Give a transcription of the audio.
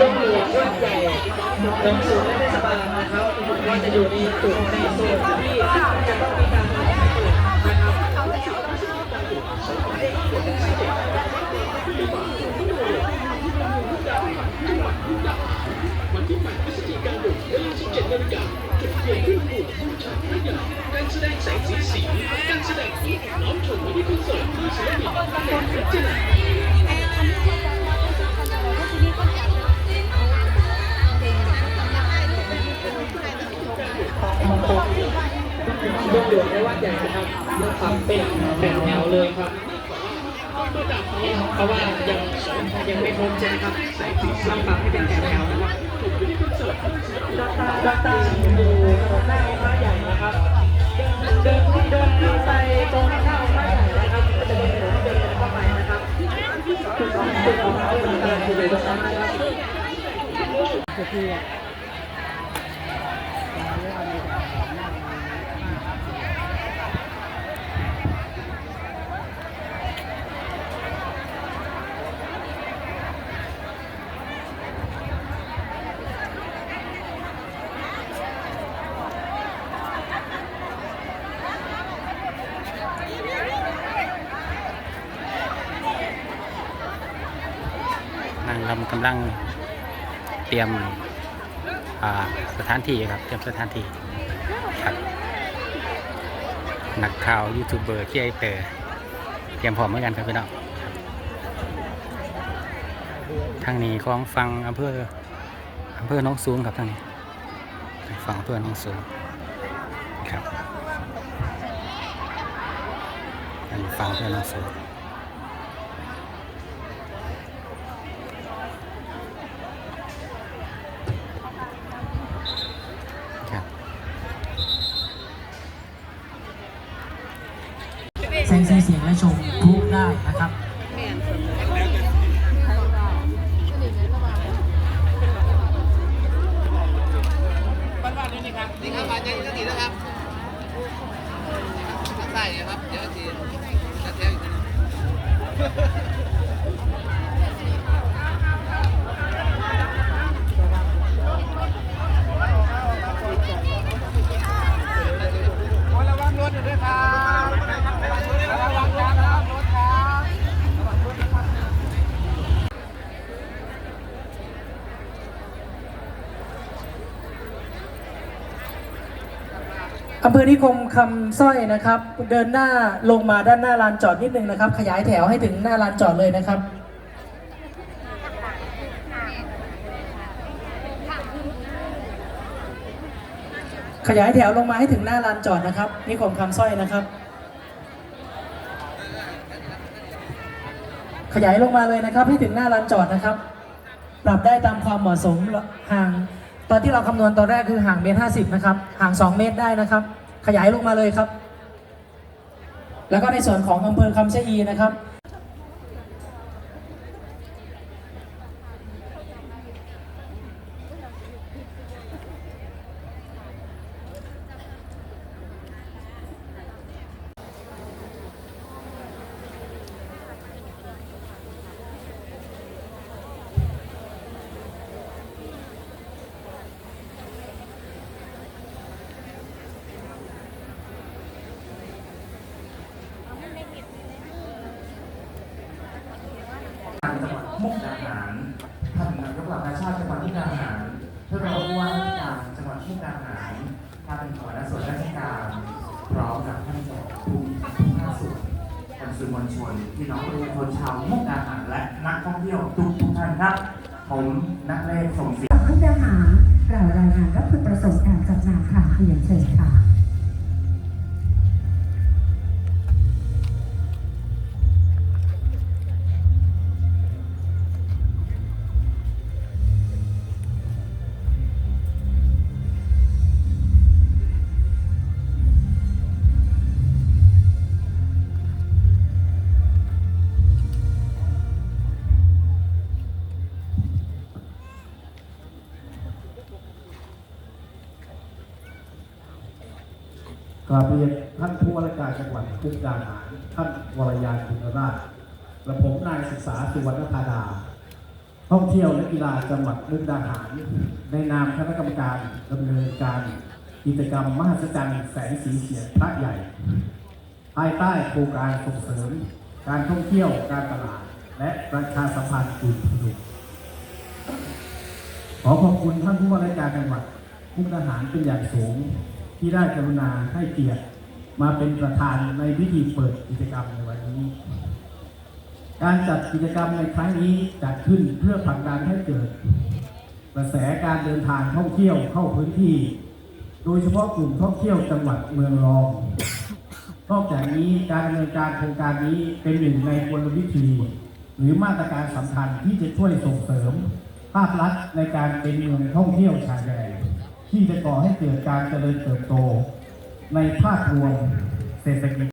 ดงหลวงวัดใหญ่ของศูนย์และเทศบาลนะครับว่าจะอยู่ในจุดในโซนที่จะต้องมีการทำให้เปิดนะครับวันที่8พฤศจิกายนเวลา17นาฬิกาจุดเทียนขึ้นบูชบูชาพระใหญ่การแสดงแสงสีสีการแสดงผีน้อมชมมินิคอนเสิร์ตที่ศิลปินแห่งรัชนา งหลวงในวัดใหญ่นะครับทำเป็นแบ่งแถวเลยครับเพราะว่ายังยังไม่ครบใช่ไหมครับลำปรับให้เป็นแถวๆนะครับดอกตาอยู่ถนนหน้าองค์พระใหญ่นะครับ เดินเดินไปตรงข้างองค์พระใหญ่นะครับก็จะเป็นถนนเดินเข้าไปนะครับจุดของจุดของเขาเป็นการอยู่ตรงนั้นนะครับ นางรำกำลังเตรียมอ่าสถานที่ครับ เตรียมสถานที่ครับ นักข่าวยูทูบเบอร์ที่ไอเตอร์เตรียมพร้อมเหมือนกันครับพี่น้องครับทางนี้ของฟังอำเภออำเภอหน้องสูงครับทางนี้ฟังอำเภอหน้องสูงครับอันนี้ฟังอำเภอหน้องสูง แสงสีเสียงและชมพุกได้นะครับนี่ครับมาเจอกันทีนะครับเยครับเดี๋ยวทีจะเที่ยวอีกทีหนึ่ อำเภอนิคมคำสร้อยนะครับ เดินหน้าลงมาด้านหน้าลานจอดนิดนึงนะครับ ขยายแถวให้ถึงหน้าลานจอดเลยนะครับ ขยายแถวลงมาให้ถึงหน้าลานจอดนะครับ นิคมคำสร้อยนะครับ ขยายลงมาเลยนะครับ ให้ถึงหน้าลานจอดนะครับ ปรับได้ตามความเหมาะสมห่าง ตอนที่เราคำนวณตอนแรกคือห่างเมตรห้าสิบนะครับห่างสองเมตรได้นะครับ ขยายลงมาเลยครับ แล้วก็ในส่วนของอำเภอคำชะอีนะครับ จังหวัดมุกดาหารท่านนายกเหล่ากาชาติจังหวัดมุกดาหารท่านรองผู้ว่าราชการจังหวัดมุกดาหารท่านหัวหน้าส่วนราชการพร้อมกับท่านเจ้าทุกทุกภาส่วนท่านสื่อมวลชนพี่น้องประชาชนชาวมุกดาหารและนักท่องเที่ยวทุกทุกท่านครับผมนักเลขส่งเสียงมุกดาหารกล่าวรายงานรับคือประสงค์การจัดงานค่ะเรียนเชิญค่ะ กราบเรียนท่านผู้ว่าราชการจังหวัดมุกดาหารท่านวรยานบุญราชและผมนายศึกษาสุวรรณธาดา ท่องเที่ยวและกีฬาจังหวัดมุกดาหาร ในนามคณะกรรมการดำเนินการกิจกรรมมหัศจรรย์แสงสีเสียงพระใหญ่ ภายใต้โครงการส่งเสริม การท่องเที่ยวการตลาด และประชาสัมพันธ์กลุ่มผลิตขอขอบคุณท่านผู้ว่าราชการจังหวัดมุกดาหารเป็นอย่างสูง ที่ได้กรุณาให้เกียรติมาเป็นประธานในพิธีเปิดกิจกรรมในวันนี้ การจัดกิจกรรมในครั้งนี้จัดขึ้นเพื่อผลักดันให้เกิด กระแสการเดินทางท่องเที่ยวเข้าพื้นที่ โดยเฉพาะกลุ่มท่องเที่ยวจังหวัดเมืองรอง นอกจากนี้การดำเนินการโครงการนี้เป็นหนึ่งในกลวิธี หรือมาตรการสำคัญที่จะช่วยส่งเสริมภาพลักษณ์ในการเป็นเมืองท่องเที่ยวชายแดน ที่จะก่อให้เกิดการเจริญเติบโตในภาพรวมเศรษฐกิจ